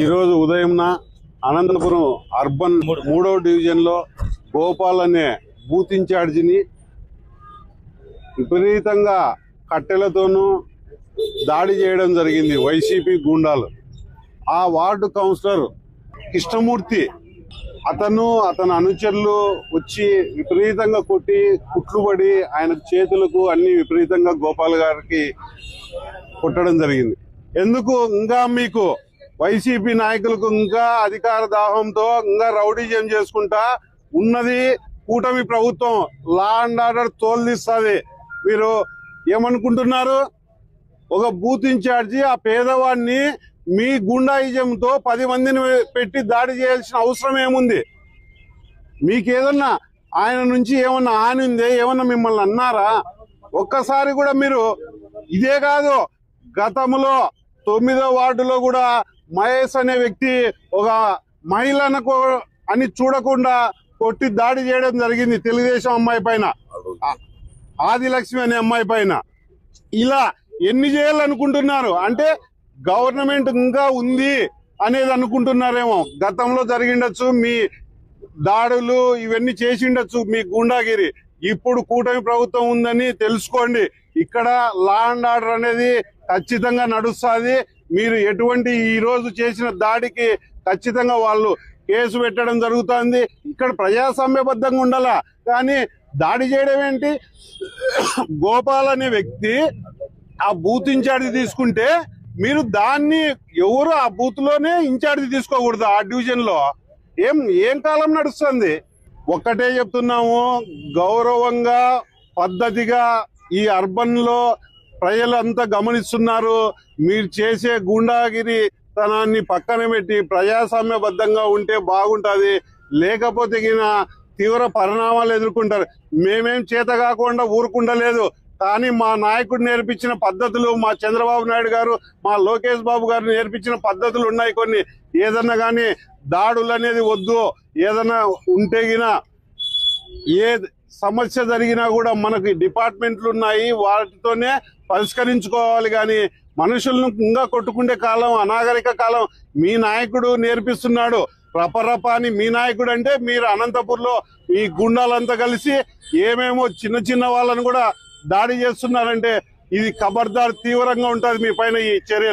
ఈరోజు ఉదయంన అనంతపురం అర్బన్ మూడో డివిజన్లో గోపాల్ అనే బూత్ ఇన్ఛార్జిని విపరీతంగా కట్టెలతోనూ దాడి చేయడం జరిగింది వైసీపీ గూండాలు. ఆ వార్డు కౌన్సిలర్ కృష్ణమూర్తి అతను అతని అనుచరులు వచ్చి విపరీతంగా కొట్టి కుట్లుబడి ఆయన చేతులకు అన్ని విపరీతంగా గోపాల్ గారికి కొట్టడం జరిగింది. ఎందుకు? ఇంకా మీకు వైసీపీ నాయకులకు ఇంకా అధికార దాహంతో ఇంకా రౌడీజం చేసుకుంటా ఉన్నది కూటమి ప్రభుత్వం. లా అండ్ ఆర్డర్ తోల్దిస్తుంది మీరు ఏమనుకుంటున్నారు? ఒక బూత్ ఇన్ఛార్జి ఆ పేదవాడిని మీ గుండాయిజంతో పది మందిని పెట్టి దాడి చేయాల్సిన అవసరం ఏముంది? మీకేదన్నా ఆయన నుంచి ఏమన్నా హాని ఉందే ఏమన్నా మిమ్మల్ని అన్నారా? ఒక్కసారి కూడా మీరు ఇదే కాదు గతంలో తొమ్మిదో వార్డులో కూడా మహేష్ అనే వ్యక్తి ఒక మహిళనకు అని చూడకుండా కొట్టి దాడి చేయడం జరిగింది తెలుగుదేశం అమ్మాయి పైన. ఆదిలక్ష్మి అనే అమ్మాయి పైన. ఇలా ఎన్ని చేయాలనుకుంటున్నారు? అంటే గవర్నమెంట్ ఇంకా ఉంది అనేది అనుకుంటున్నారేమో. గతంలో జరిగిండొచ్చు మీ దాడులు ఇవన్నీ చేసిండొచ్చు మీ గుండాగిరి. ఇప్పుడు కూటమి ప్రభుత్వం ఉందని తెలుసుకోండి. ఇక్కడ లా అండ్ ఆర్డర్ అనేది ఖచ్చితంగా నడుస్తుంది. మీరు ఎటువంటి ఈ రోజు చేసిన దాడికి ఖచ్చితంగా వాళ్ళు కేసు పెట్టడం జరుగుతుంది. ఇక్కడ ప్రజాస్వామ్యబద్ధంగా ఉండాలా. కానీ దాడి చేయడం ఏంటి? గోపాల్ అనే వ్యక్తి ఆ బూత్ ఇన్ఛార్జ్ తీసుకుంటే మీరు దాన్ని ఎవరు ఆ బూత్లోనే ఇన్ఛార్జ్ తీసుకోకూడదు ఆ డివిజన్లో ఏం ఏం కాలం నడుస్తుంది? ఒక్కటే చెప్తున్నాము గౌరవంగా పద్ధతిగా ఈ అర్బన్లో ప్రజలంతా గమనిస్తున్నారు. మీరు చేసే గుండాగిరి తనాన్ని పక్కన పెట్టి ప్రజాస్వామ్యబద్ధంగా ఉంటే బాగుంటుంది. లేకపోతే తీవ్ర పరిణామాలు ఎదుర్కొంటారు. మేమేం చేత కాకుండా ఊరుకుండలేదు. కానీ మా నాయకుడు నేర్పించిన పద్ధతులు మా చంద్రబాబు నాయుడు గారు మా లోకేష్ బాబు గారు నేర్పించిన పద్ధతులు ఉన్నాయి కొన్ని. ఏదన్నా కానీ దాడులు అనేది వద్దు. ఏదన్నా ఉంటే గినా ఏ సమస్య జరిగినా కూడా మనకి డిపార్ట్మెంట్లు ఉన్నాయి వాటితోనే పరిష్కరించుకోవాలి. కానీ మనుషులను ఇంకా కొట్టుకుండే కాలం అనాగరిక కాలం మీ నాయకుడు నేర్పిస్తున్నాడు. రపరప అని మీ నాయకుడు అంటే మీరు అనంతపూర్లో ఈ గుండాలంతా కలిసి ఏమేమో చిన్న చిన్న వాళ్ళని కూడా దాడి చేస్తున్నారంటే ఇది ఖబర్దార్ తీవ్రంగా ఉంటుంది మీ పైన ఈ చర్యలు.